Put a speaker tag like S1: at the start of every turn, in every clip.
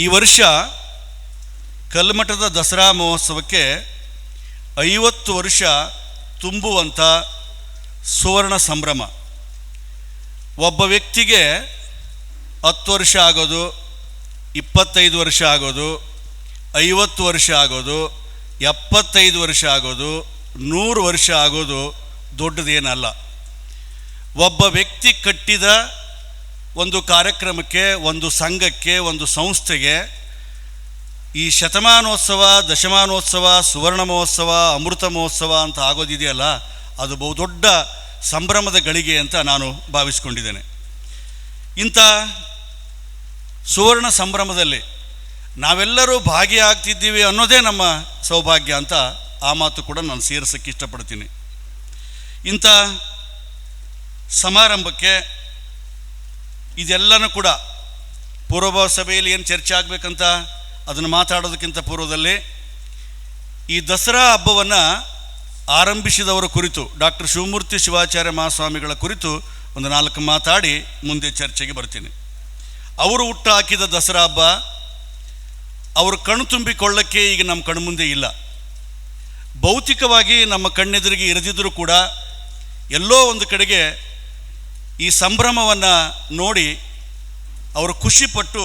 S1: ಈ ವರ್ಷ ಕಲ್ಮಠದ ದಸರಾ ಮಹೋತ್ಸವಕ್ಕೆ ಐವತ್ತು ವರ್ಷ ತುಂಬುವಂಥ ಸುವರ್ಣ ಸಂಭ್ರಮ. ಒಬ್ಬ ವ್ಯಕ್ತಿಗೆ ಹತ್ತು ವರ್ಷ ಆಗೋದು, ಇಪ್ಪತ್ತೈದು ವರ್ಷ ಆಗೋದು, ಐವತ್ತು ವರ್ಷ ಆಗೋದು, ಎಪ್ಪತ್ತೈದು ವರ್ಷ ಆಗೋದು, ನೂರು ವರ್ಷ ಆಗೋದು ದೊಡ್ಡದೇನಲ್ಲ. ಒಬ್ಬ ವ್ಯಕ್ತಿ ಕಟ್ಟಿದ ಒಂದು ಕಾರ್ಯಕ್ರಮಕ್ಕೆ, ಒಂದು ಸಂಘಕ್ಕೆ, ಒಂದು ಸಂಸ್ಥೆಗೆ ಈ ಶತಮಾನೋತ್ಸವ, ದಶಮಾನೋತ್ಸವ, ಸುವರ್ಣ ಮಹೋತ್ಸವ, ಅಮೃತ ಮಹೋತ್ಸವ ಅಂತ ಆಗೋದಿದೆಯಲ್ಲ, ಅದು ಬಹುದೊಡ್ಡ ಸಂಭ್ರಮದ ಗಳಿಗೆ ಅಂತ ನಾನು ಭಾವಿಸ್ಕೊಂಡಿದ್ದೇನೆ. ಇಂಥ ಸುವರ್ಣ ಸಂಭ್ರಮದಲ್ಲಿ ನಾವೆಲ್ಲರೂ ಭಾಗಿಯಾಗ್ತಿದ್ದೀವಿ ಅನ್ನೋದೇ ನಮ್ಮ ಸೌಭಾಗ್ಯ ಅಂತ ಆ ಮಾತು ಕೂಡ ನಾನು ಸೇರಿಸೋಕ್ಕೆ ಇಷ್ಟಪಡ್ತೀನಿ. ಇಂಥ ಸಮಾರಂಭಕ್ಕೆ ಇದೆಲ್ಲನೂ ಕೂಡ ಪೂರ್ವಭಾವ ಸಭೆಯಲ್ಲಿ ಏನು ಚರ್ಚೆ ಆಗಬೇಕಂತ ಅದನ್ನು ಮಾತಾಡೋದಕ್ಕಿಂತ ಪೂರ್ವದಲ್ಲಿ ಈ ದಸರಾ ಹಬ್ಬವನ್ನು ಆರಂಭಿಸಿದವರ ಕುರಿತು ಡಾಕ್ಟರ್ ಶಿವಮೂರ್ತಿ ಶಿವಾಚಾರ್ಯ ಮಹಾಸ್ವಾಮಿಗಳ ಕುರಿತು ಒಂದು ನಾಲ್ಕು ಮಾತಾಡಿ ಮುಂದೆ ಚರ್ಚೆಗೆ ಬರ್ತೀನಿ. ಅವರು ಹುಟ್ಟು ಹಾಕಿದ ದಸರಾ ಹಬ್ಬ ಅವರು ಕಣ್ಣು ತುಂಬಿಕೊಳ್ಳಕ್ಕೆ ಈಗ ನಮ್ಮ ಕಣ್ಮುಂದೆ ಇಲ್ಲ. ಭೌತಿಕವಾಗಿ ನಮ್ಮ ಕಣ್ಣೆದುರಿಗೆ ಇರದಿದ್ದರೂ ಕೂಡ ಎಲ್ಲೋ ಒಂದು ಕಡೆಗೆ ಈ ಸಂಭ್ರಮವನ್ನು ನೋಡಿ ಅವರು ಖುಷಿಪಟ್ಟು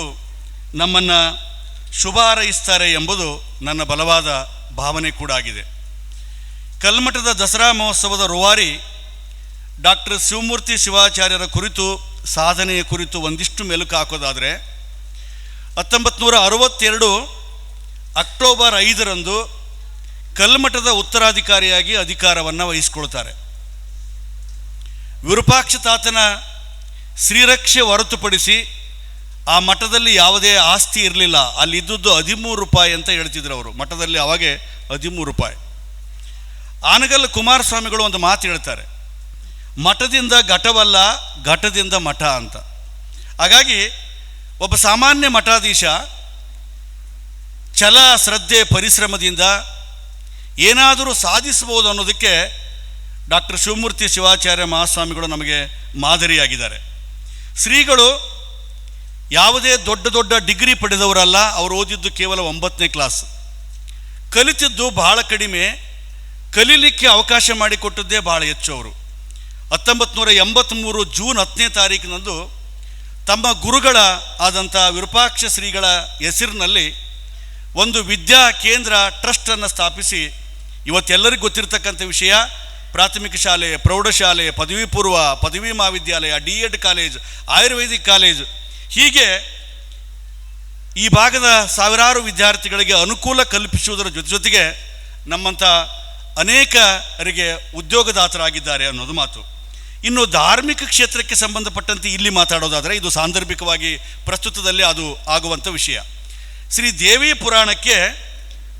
S1: ನಮ್ಮನ್ನು ಶುಭ ಹಾರೈಸ್ತಾರೆ ಎಂಬುದು ನನ್ನ ಬಲವಾದ ಭಾವನೆ ಕೂಡ ಆಗಿದೆ. ಕಲ್ಮಠದ ದಸರಾ ಮಹೋತ್ಸವದ ರುವಾರಿ ಡಾಕ್ಟರ್ ಶಿವಮೂರ್ತಿ ಶಿವಾಚಾರ್ಯರ ಕುರಿತು, ಸಾಧನೆಯ ಕುರಿತು ಒಂದಿಷ್ಟು ಮೆಲುಕು ಹಾಕೋದಾದರೆ ಹತ್ತೊಂಬತ್ತು ಅರವತ್ತೆರಡು ಅಕ್ಟೋಬರ್ ಐದರಂದು ಕಲ್ಮಠದ ಉತ್ತರಾಧಿಕಾರಿಯಾಗಿ ಅಧಿಕಾರವನ್ನು ವಹಿಸಿಕೊಳ್ತಾರೆ. ವಿರೂಪಾಕ್ಷ ತಾತನ ಶ್ರೀರಕ್ಷೆ ಹೊರತುಪಡಿಸಿ ಆ ಮಠದಲ್ಲಿ ಯಾವುದೇ ಆಸ್ತಿ ಇರಲಿಲ್ಲ. ಅಲ್ಲಿ ಇದ್ದದ್ದು ಹದಿಮೂರು ರೂಪಾಯಿ ಅಂತ ಹೇಳ್ತಿದ್ರು ಅವರು. ಮಠದಲ್ಲಿ ಅವಾಗೆ ಹದಿಮೂರು ರೂಪಾಯಿ. ಆನಗಲ್ ಕುಮಾರಸ್ವಾಮಿಗಳು ಒಂದು ಮಾತು ಹೇಳ್ತಾರೆ. ಮಠದಿಂದ ಘಟವಲ್ಲ, ಘಟದಿಂದ ಮಠ ಅಂತ. ಹಾಗಾಗಿ ಒಬ್ಬ ಸಾಮಾನ್ಯ ಮಠಾಧೀಶ ಛಲ, ಶ್ರದ್ಧೆ, ಪರಿಶ್ರಮದಿಂದ ಏನಾದರೂ ಸಾಧಿಸಬಹುದು ಅನ್ನೋದಕ್ಕೆ ಡಾಕ್ಟರ್ ಶಿವಮೂರ್ತಿ ಶಿವಾಚಾರ್ಯ ಮಹಾಸ್ವಾಮಿಗಳು ನಮಗೆ ಮಾದರಿಯಾಗಿದ್ದಾರೆ. ಶ್ರೀಗಳು ಯಾವುದೇ ದೊಡ್ಡ ದೊಡ್ಡ ಡಿಗ್ರಿ ಪಡೆದವರಲ್ಲ, ಅವರು ಓದಿದ್ದು ಕೇವಲ ಒಂಬತ್ತನೇ ಕ್ಲಾಸ್. ಕಲಿತಿದ್ದು ಬಹಳ ಕಡಿಮೆ, ಕಲೀಲಿಕ್ಕೆ ಅವಕಾಶ ಮಾಡಿಕೊಟ್ಟದ್ದೇ ಬಹಳ ಹೆಚ್ಚು ಅವರು. ಹತ್ತೊಂಬತ್ತು ನೂರ ಎಂಬತ್ತ್ಮೂರು ಜೂನ್ ಹತ್ತನೇ ತಾರೀಕಿನಂದು ತಮ್ಮ ಗುರುಗಳ ಆದಂಥ ವಿರೂಪಾಕ್ಷ ಶ್ರೀಗಳ ಹೆಸರಿನಲ್ಲಿ ಒಂದು ವಿದ್ಯಾ ಕೇಂದ್ರ ಟ್ರಸ್ಟನ್ನು ಸ್ಥಾಪಿಸಿ ಇವತ್ತೆಲ್ಲರಿಗೂ ಗೊತ್ತಿರತಕ್ಕಂಥ ವಿಷಯ. ಪ್ರಾಥಮಿಕ ಶಾಲೆ, ಪ್ರೌಢಶಾಲೆ ಪದವಿ ಪೂರ್ವ ಪದವಿ ಮಹಾವಿದ್ಯಾಲಯ D Ed college, ayurvedic college. ಹೀಗೆ ಈ ಭಾಗದ ಸಾವಿರಾರು ವಿದ್ಯಾರ್ಥಿಗಳಿಗೆ ಅನುಕೂಲ ಕಲ್ಪಿಸುವುದರ ಜೊತೆ ಜೊತೆಗೆ ನಮ್ಮಂಥ ಅನೇಕರಿಗೆ ಉದ್ಯೋಗದಾತರಾಗಿದ್ದಾರೆ ಅನ್ನೋದು ಮಾತು. ಇನ್ನು ಧಾರ್ಮಿಕ ಕ್ಷೇತ್ರಕ್ಕೆ ಸಂಬಂಧಪಟ್ಟಂತೆ ಇಲ್ಲಿ ಮಾತಾಡೋದಾದರೆ ಇದು ಸಾಂದರ್ಭಿಕವಾಗಿ ಪ್ರಸ್ತುತದಲ್ಲಿ ಅದು ಆಗುವಂಥ ವಿಷಯ. ಶ್ರೀ ದೇವಿ ಪುರಾಣಕ್ಕೆ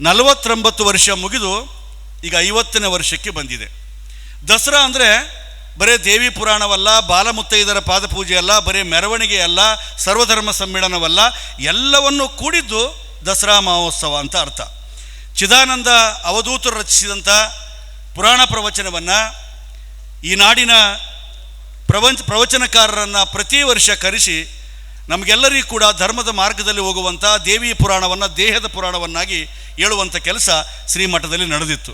S1: ನಲವತ್ತೊಂಬತ್ತು ವರ್ಷ ಮುಗಿದು ಈಗ ಐವತ್ತನೇ ವರ್ಷಕ್ಕೆ ಬಂದಿದೆ. ದಸರಾ ಅಂದರೆ ಬರೀ ದೇವಿ ಪುರಾಣವಲ್ಲ, ಬಾಲಮುತ್ತೈದರ ಪಾದಪೂಜೆ ಅಲ್ಲ ಬರೀ ಮೆರವಣಿಗೆ ಅಲ್ಲ ಸರ್ವಧರ್ಮ ಸಮ್ಮೇಳನವಲ್ಲ, ಎಲ್ಲವನ್ನು ಕೂಡಿದ್ದು ದಸರಾ ಮಹೋತ್ಸವ ಅಂತ ಅರ್ಥ. ಚಿದಾನಂದ ಅವಧೂತರು ರಚಿಸಿದಂಥ ಪುರಾಣ ಪ್ರವಚನವನ್ನು ಈ ನಾಡಿನ ಪ್ರವಂಚ, ಪ್ರವಚನಕಾರರನ್ನು ಪ್ರತಿ ವರ್ಷ ಕರೆಸಿ ನಮಗೆಲ್ಲರಿಗೂ ಕೂಡ ಧರ್ಮದ ಮಾರ್ಗದಲ್ಲಿ ಹೋಗುವಂಥ ದೇವಿ ಪುರಾಣವನ್ನು, ದೇಹದ ಪುರಾಣವನ್ನಾಗಿ ಹೇಳುವಂಥ ಕೆಲಸ ಶ್ರೀಮಠದಲ್ಲಿ ನಡೆದಿತ್ತು.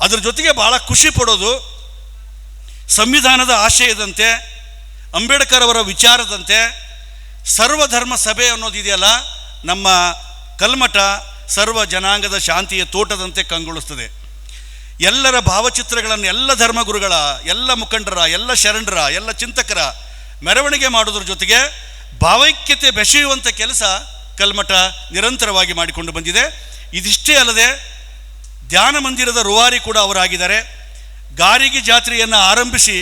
S1: ಅದರ ಜೊತೆಗೆ ಭಾಳ ಖುಷಿ ಪಡೋದು ಸಂವಿಧಾನದ ಆಶಯದಂತೆ ಅಂಬೇಡ್ಕರ್ ಅವರ ವಿಚಾರದಂತೆ, ಸರ್ವಧರ್ಮ ಸಭೆ ಅನ್ನೋದಿದೆಯಲ್ಲ ನಮ್ಮ ಕಲ್ಮಠ ಸರ್ವ ಜನಾಂಗದ ಶಾಂತಿಯ ತೋಟದಂತೆ ಕಂಗೊಳಿಸ್ತದೆ. ಎಲ್ಲರ ಭಾವಚಿತ್ರಗಳನ್ನು ಎಲ್ಲ ಧರ್ಮಗುರುಗಳ, ಎಲ್ಲ ಮುಖಂಡರ, ಎಲ್ಲ ಶರಣರ, ಎಲ್ಲ ಚಿಂತಕರ ಮೆರವಣಿಗೆ ಮಾಡೋದ್ರ ಜೊತೆಗೆ ಭಾವೈಕ್ಯತೆ ಬೆಸೆಯುವಂಥ ಕೆಲಸ ಕಲ್ಮಠ ನಿರಂತರವಾಗಿ ಮಾಡಿಕೊಂಡು ಬಂದಿದೆ. ಇದಿಷ್ಟೇ ಅಲ್ಲದೆ ಧ್ಯಾನ ಮಂದಿರದ ರೂವಾರಿ ಕೂಡ ಅವರಾಗಿದ್ದಾರೆ. ಗಾರಿಗೆ ಜಾತ್ರೆಯನ್ನು ಆರಂಭಿಸಿ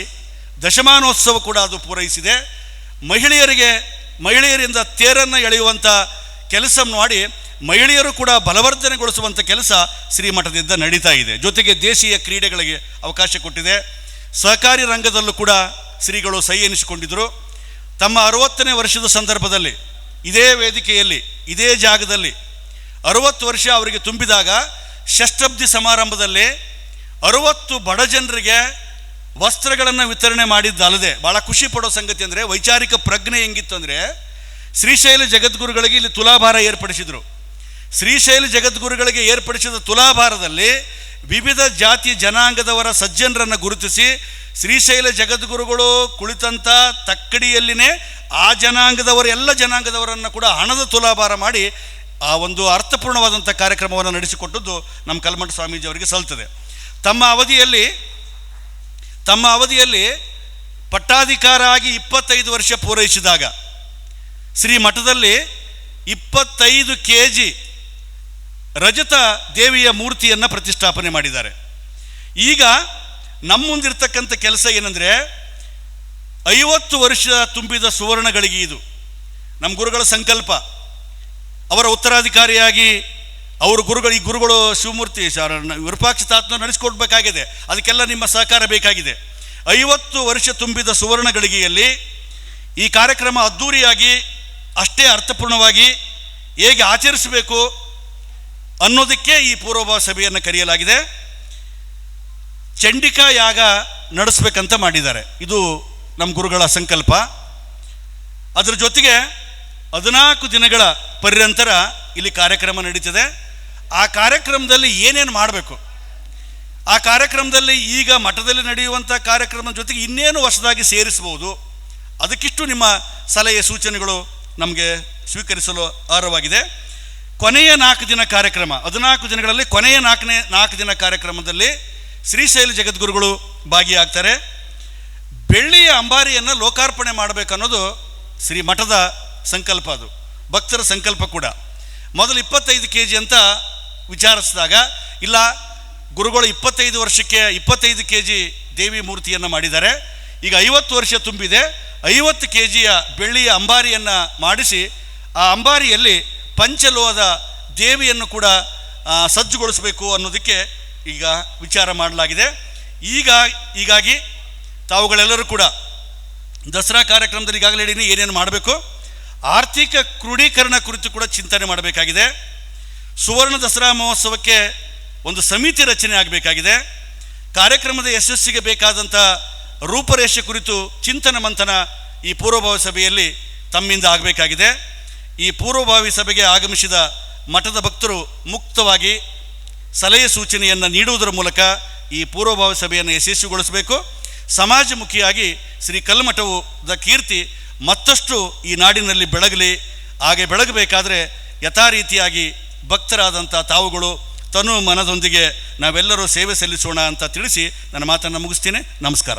S1: ದಶಮಾನೋತ್ಸವ ಕೂಡ ಅದು ಪೂರೈಸಿದೆ. ಮಹಿಳೆಯರಿಗೆ, ಮಹಿಳೆಯರಿಂದ ತೇರನ್ನು ಎಳೆಯುವಂಥ ಕೆಲಸ ಮಾಡಿ ಮಹಿಳೆಯರು ಕೂಡ ಬಲವರ್ಧನೆಗೊಳಿಸುವಂಥ ಕೆಲಸ ಶ್ರೀಮಠದಿಂದ ನಡೀತಾ ಇದೆ. ಜೊತೆಗೆ ದೇಶೀಯ ಕ್ರೀಡೆಗಳಿಗೆ ಅವಕಾಶ ಕೊಟ್ಟಿದೆ. ಸಹಕಾರಿ ರಂಗದಲ್ಲೂ ಕೂಡ ಶ್ರೀಗಳು ಸೈ ಎನಿಸಿಕೊಂಡಿದ್ದರು ತಮ್ಮ ಅರವತ್ತನೇ ವರ್ಷದ ಸಂದರ್ಭದಲ್ಲಿ ಇದೇ ವೇದಿಕೆಯಲ್ಲಿ, ಇದೇ ಜಾಗದಲ್ಲಿ ಅರುವತ್ತು ವರ್ಷ ಅವರಿಗೆ ತುಂಬಿದಾಗ ಷಷ್ಠಬ್ದಿ ಸಮಾರಂಭದಲ್ಲಿ ಅರುವತ್ತು ಬಡ ಜನರಿಗೆ ವಸ್ತ್ರಗಳನ್ನು ವಿತರಣೆ ಮಾಡಿದ್ದಲ್ಲದೆ ಭಾಳ ಖುಷಿ ಪಡೋ ಸಂಗತಿ ಅಂದರೆ ವೈಚಾರಿಕ ಪ್ರಜ್ಞೆ ಹೆಂಗಿತ್ತು ಅಂದರೆ ಶ್ರೀಶೈಲ ಜಗದ್ಗುರುಗಳಿಗೆ ಇಲ್ಲಿ ತುಲಾಭಾರ ಏರ್ಪಡಿಸಿದರು. ಶ್ರೀಶೈಲ ಜಗದ್ಗುರುಗಳಿಗೆ ಏರ್ಪಡಿಸಿದ ತುಲಾಭಾರದಲ್ಲಿ ವಿವಿಧ ಜಾತಿ ಜನಾಂಗದವರ ಸಜ್ಜನರನ್ನು ಗುರುತಿಸಿ ಶ್ರೀಶೈಲ ಜಗದ್ಗುರುಗಳು ಕುಳಿತಂಥ ತಕ್ಕಡಿಯಲ್ಲಿನೇ ಆ ಜನಾಂಗದವರು ಎಲ್ಲ ಜನಾಂಗದವರನ್ನು ಕೂಡ ಹಣದ ತುಲಾಭಾರ ಮಾಡಿ ಆ ಒಂದು ಅರ್ಥಪೂರ್ಣವಾದಂಥ ಕಾರ್ಯಕ್ರಮವನ್ನು ನಡೆಸಿಕೊಟ್ಟದ್ದು ನಮ್ಮ ಕಲ್ಮಠ ಸ್ವಾಮೀಜಿ ಅವರಿಗೆ ಸಲ್ತದೆ. ತಮ್ಮ ಅವಧಿಯಲ್ಲಿ ತಮ್ಮ ಅವಧಿಯಲ್ಲಿ ಪಟ್ಟಾಧಿಕಾರ ಆಗಿ ಇಪ್ಪತ್ತೈದು ವರ್ಷ ಪೂರೈಸಿದಾಗ ಶ್ರೀ ಮಠದಲ್ಲಿ ಇಪ್ಪತ್ತೈದು ಕೆ ಜಿ ರಜತ ದೇವಿಯ ಮೂರ್ತಿಯನ್ನು ಪ್ರತಿಷ್ಠಾಪನೆ ಮಾಡಿದ್ದಾರೆ. ಈಗ ನಮ್ಮ ಮುಂದಿರ್ತಕ್ಕಂಥ ಕೆಲಸ ಏನಂದರೆ, ಐವತ್ತು ವರ್ಷ ತುಂಬಿದ ಸುವರ್ಣಗಳಿಗೆ ಇದು. ನಮ್ಮ ಗುರುಗಳ ಸಂಕಲ್ಪ. ಅವರ ಉತ್ತರಾಧಿಕಾರಿಯಾಗಿ ಅವರು ಗುರುಗಳು, ಈ ಗುರುಗಳು ಶಿವಮೂರ್ತಿ ವಿರೂಪಾಕ್ಷ ತಾತ್ನ ನಡೆಸಿಕೊಡ್ಬೇಕಾಗಿದೆ. ಅದಕ್ಕೆಲ್ಲ ನಿಮ್ಮ ಸಹಕಾರ ಬೇಕಾಗಿದೆ. ಐವತ್ತು ವರ್ಷ ತುಂಬಿದ ಸುವರ್ಣ ಗಳಿಗೆಯಲ್ಲಿ ಈ ಕಾರ್ಯಕ್ರಮ ಅದ್ಧೂರಿಯಾಗಿ ಅಷ್ಟೇ ಅರ್ಥಪೂರ್ಣವಾಗಿ ಹೇಗೆ ಆಚರಿಸಬೇಕು ಅನ್ನೋದಕ್ಕೆ ಈ ಪೂರ್ವಭಾವ ಸಭೆಯನ್ನು ಕರೆಯಲಾಗಿದೆ. ಚಂಡಿಕಾ ಯಾಗ ನಡೆಸ್ಬೇಕಂತ ಮಾಡಿದ್ದಾರೆ. ಇದು ನಮ್ಮ ಗುರುಗಳ ಸಂಕಲ್ಪ. ಅದರ ಜೊತೆಗೆ ಹದಿನಾಲ್ಕು ದಿನಗಳ ಪರ್ಯಂತರ ಇಲ್ಲಿ ಕಾರ್ಯಕ್ರಮ ನಡೀತದೆ. ಆ ಕಾರ್ಯಕ್ರಮದಲ್ಲಿ ಏನೇನು ಮಾಡಬೇಕು? ಆ ಕಾರ್ಯಕ್ರಮದಲ್ಲಿ ಈಗ ಮಠದಲ್ಲಿ ನಡೆಯುವಂಥ ಕಾರ್ಯಕ್ರಮದ ಜೊತೆಗೆ ಇನ್ನೇನು ಹೊಸದಾಗಿ ಸೇರಿಸಬಹುದು? ಅದಕ್ಕಿಷ್ಟು ನಿಮ್ಮ ಸಲಹೆ ಸೂಚನೆಗಳು ನಮಗೆ ಸ್ವೀಕರಿಸಲು ಅರ್ಹವಾಗಿದೆ ಕೊನೆಯ ನಾಲ್ಕು ದಿನ ಕಾರ್ಯಕ್ರಮ, ಹದಿನಾಲ್ಕು ದಿನಗಳಲ್ಲಿ ಕೊನೆಯ ನಾಲ್ಕನೇ, ನಾಲ್ಕು ದಿನ ಕಾರ್ಯಕ್ರಮದಲ್ಲಿ ಶ್ರೀಶೈಲ ಜಗದ್ಗುರುಗಳು ಭಾಗಿಯಾಗ್ತಾರೆ. ಬೆಳ್ಳಿಯ ಅಂಬಾರಿಯನ್ನು ಲೋಕಾರ್ಪಣೆ ಮಾಡಬೇಕನ್ನೋದು ಶ್ರೀ ಮಠದ ಸಂಕಲ್ಪ ಅದು. ಭಕ್ತರ ಸಂಕಲ್ಪ ಕೂಡ. ಮೊದಲು ಇಪ್ಪತ್ತೈದು ಕೆ ಜಿ ಅಂತ ವಿಚಾರಿಸಿದಾಗ, ಇಲ್ಲ, ಗುರುಗಳು ಇಪ್ಪತ್ತೈದು ವರ್ಷಕ್ಕೆ ಇಪ್ಪತ್ತೈದು ಕೆ ಜಿ ದೇವಿ ಮೂರ್ತಿಯನ್ನು ಮಾಡಿದ್ದಾರೆ. ಈಗ ಐವತ್ತು ವರ್ಷ ತುಂಬಿದೆ. ಐವತ್ತು ಕೆ ಜಿಯ ಬೆಳ್ಳಿಯ ಅಂಬಾರಿಯನ್ನು ಮಾಡಿಸಿ, ಆ ಅಂಬಾರಿಯಲ್ಲಿ ಪಂಚಲೋಹದ ದೇವಿಯನ್ನು ಕೂಡ ಸಜ್ಜುಗೊಳಿಸಬೇಕು ಅನ್ನೋದಕ್ಕೆ ಈಗ ವಿಚಾರ ಮಾಡಲಾಗಿದೆ. ಈಗ, ಹೀಗಾಗಿ ತಾವುಗಳೆಲ್ಲರೂ ಕೂಡ ದಸರಾ ಕಾರ್ಯಕ್ರಮದಲ್ಲಿ ಈಗಾಗಲೇ ಏನೇನು ಮಾಡಬೇಕು. ಆರ್ಥಿಕ ಕ್ರೋಢೀಕರಣ ಕುರಿತು ಕೂಡ ಚಿಂತನೆ ಮಾಡಬೇಕಾಗಿದೆ. ಸುವರ್ಣ ದಸರಾ ಮಹೋತ್ಸವಕ್ಕೆ ಒಂದು ಸಮಿತಿ ರಚನೆ ಆಗಬೇಕಾಗಿದೆ. ಕಾರ್ಯಕ್ರಮದ ಯಶಸ್ಸಿಗೆ ಬೇಕಾದಂಥ ರೂಪರೇಷೆ ಕುರಿತು ಚಿಂತನ ಮಂಥನ ಈ ಪೂರ್ವಭಾವಿ ಸಭೆಯಲ್ಲಿ ತಮ್ಮಿಂದ ಆಗಬೇಕಾಗಿದೆ. ಈ ಪೂರ್ವಭಾವಿ ಸಭೆಗೆ ಆಗಮಿಸಿದ ಮಠದ ಭಕ್ತರು ಮುಕ್ತವಾಗಿ ಸಲಹೆ ಸೂಚನೆಯನ್ನು ನೀಡುವುದರ ಮೂಲಕ ಈ ಪೂರ್ವಭಾವಿ ಸಭೆಯನ್ನು ಯಶಸ್ವಿಗೊಳಿಸಬೇಕು. ಸಮಾಜಮುಖಿಯಾಗಿ ಶ್ರೀ ಕಲ್ಮಠವು ದ ಕೀರ್ತಿ ಮತ್ತಷ್ಟು ಈ ನಾಡಿನಲ್ಲಿ ಬೆಳಗಲಿ, ಹಾಗೆ ಬೆಳಗಬೇಕಾದ್ರೆ ಯಥಾರೀತಿಯಾಗಿ ಭಕ್ತರಾದಂಥ ತಾವುಗಳು ತನು ಮನದೊಂದಿಗೆ ನಾವೆಲ್ಲರೂ ಸೇವೆ ಸಲ್ಲಿಸೋಣ ಅಂತ ತಿಳಿಸಿ ನನ್ನ ಮಾತನ್ನು ಮುಗಿಸ್ತೀನಿ. ನಮಸ್ಕಾರ.